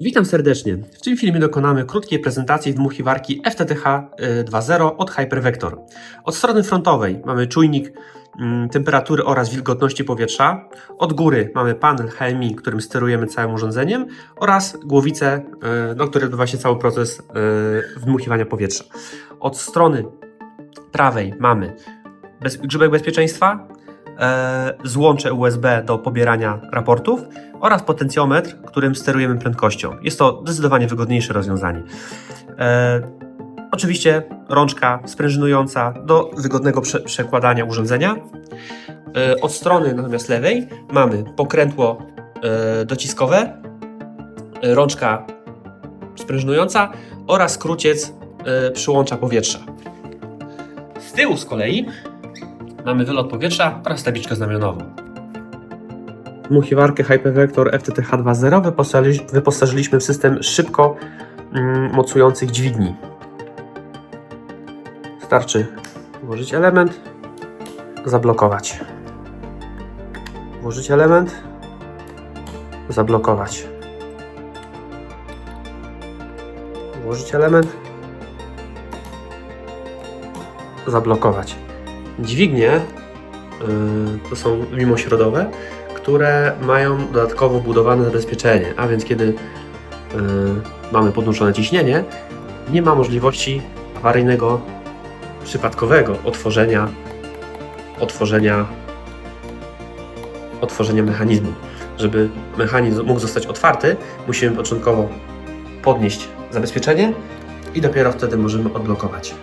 Witam serdecznie. W tym filmie dokonamy krótkiej prezentacji dmuchiwarki FTTH y, 2.0 od Hypervector. Od strony frontowej mamy czujnik mm, temperatury oraz wilgotności powietrza. Od góry mamy panel HMI, którym sterujemy całym urządzeniem oraz głowicę, y, do której odbywa się cały proces y, wdmuchiwania powietrza. Od strony prawej mamy grzybek bezpieczeństwa, złącze USB do pobierania raportów oraz potencjometr, którym sterujemy prędkością. Jest to zdecydowanie wygodniejsze rozwiązanie. E, oczywiście rączka sprężynująca do wygodnego prze przekładania urządzenia. E, od strony natomiast lewej mamy pokrętło e, dociskowe, e, rączka sprężynująca oraz skróciec e, przyłącza powietrza. Z tyłu z kolei mamy wylot powietrza oraz tabliczkę znamionową. Dmuchiwarkę Hypervector FTTH 2.0 wyposażyli- wyposażyliśmy w system szybko mm, mocujących dźwigni. Starczy włożyć element, zablokować. Włożyć element, zablokować. Włożyć element, zablokować. Dźwignie y, to są mimośrodowe, które mają dodatkowo budowane zabezpieczenie, a więc kiedy y, mamy podnoszone ciśnienie, nie ma możliwości awaryjnego, przypadkowego otworzenia, otworzenia, otworzenia mechanizmu. Żeby mechanizm mógł zostać otwarty, musimy początkowo podnieść zabezpieczenie i dopiero wtedy możemy odblokować.